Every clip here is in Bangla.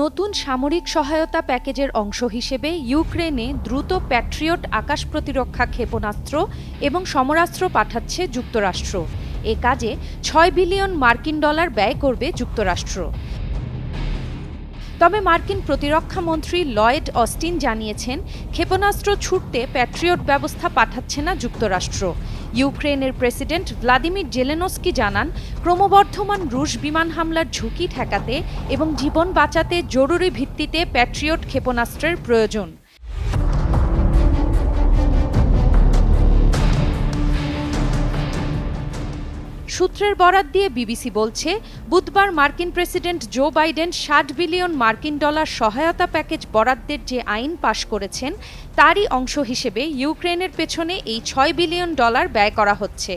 নতুন সামরিক সহায়তা প্যাকেজের অংশ হিসেবে ইউক্রেনে দ্রুত প্যাট্রিয়ট আকাশ প্রতিরক্ষা ক্ষেপণাস্ত্র এবং সমরাস্ত্র পাঠাচ্ছে যুক্তরাষ্ট্র। এ কাজে ছয় বিলিয়ন মার্কিন ডলার ব্যয় করবে যুক্তরাষ্ট্র। তবে মার্কিন প্রতিরক্ষা মন্ত্রী লয়েড অস্টিন জানিয়েছেন, ক্ষেপণাস্ত্র ছুটতে প্যাট্রিয়ট ব্যবস্থা পাঠাচ্ছে না যুক্তরাষ্ট্র। ইউক্রেনের প্রেসিডেন্ট ভ্লাদিমির জেলেনস্কি জানান, ক্রমবর্ধমান রুশ বিমান হামলার ঝুঁকি ঠেকাতে এবং জীবন বাঁচাতে জরুরি ভিত্তিতে প্যাট্রিয়ট ক্ষেপণাস্ত্রের প্রয়োজন। সূত্রের বরাত দিয়ে বিবিসি বলছে, বুধবার মার্কিন প্রেসিডেন্ট জো বাইডেন ষাট বিলিয়ন মার্কিন ডলার সহায়তা প্যাকেজ বরাদ্দের যে আইন পাশ করেছেন, তারই অংশ হিসেবে ইউক্রেনের পেছনে এই ছয় বিলিয়ন ডলার ব্যয় করা হচ্ছে।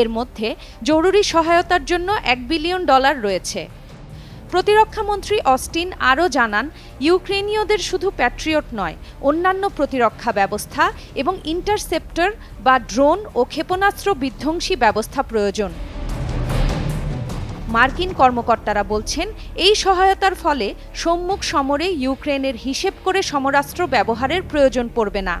এর মধ্যে জরুরি সহায়তার জন্য এক বিলিয়ন ডলার রয়েছে। প্রতিরক্ষামন্ত্রী অস্টিন আরও জানান, ইউক্রেনীয়দের শুধু প্যাট্রিয়ট নয়, অন্যান্য প্রতিরক্ষা ব্যবস্থা এবং ইন্টারসেপ্টর বা ড্রোন ও ক্ষেপণাস্ত্র বিধ্বংসী ব্যবস্থা প্রয়োজন। মার্কিন কর্মকর্তারা বলছেন, এই সহায়তার ফলে সম্মুখ সমরে ইউক্রেনের হিসেব করে সমরাস্ত্র ব্যবহারের প্রয়োজন পড়বে না।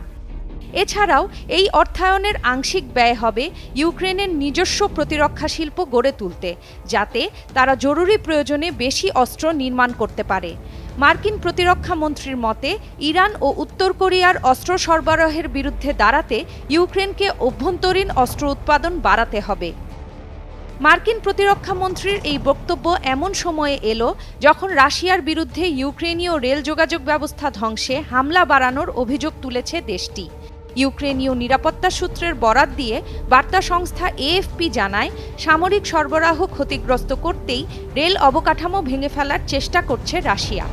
এছাড়াও, এই অর্থায়নের আংশিক ব্যয় হবে ইউক্রেনের নিজস্ব প্রতিরক্ষা শিল্প গড়ে তুলতে, যাতে তারা জরুরি প্রয়োজনে বেশি অস্ত্র নির্মাণ করতে পারে। মার্কিন প্রতিরক্ষা মন্ত্রীর মতে, ইরান ও উত্তর কোরিয়ার অস্ত্র সরবরাহের বিরুদ্ধে দাঁড়াতে ইউক্রেনকে অভ্যন্তরীণ অস্ত্র উৎপাদন বাড়াতে হবে। মার্কিন প্রতিরক্ষা মন্ত্রীর এই বক্তব্য এমন সময়ে এলো যখন রাশিয়ার বিরুদ্ধে ইউক্রেনীয় রেল যোগাযোগ ব্যবস্থা ধ্বংসে হামলা বাড়ানোর অভিযোগ তুলেছে দেশটি। ইউক্রেনীয় নিরাপত্তা সূত্রের বরাত দিয়ে বার্তা সংস্থা এএফপি জানায়, সামরিক সরবরাহ ক্ষতিগ্রস্ত করতেই রেল অবকাঠামো ভেঙে ফেলার চেষ্টা করছে রাশিয়া।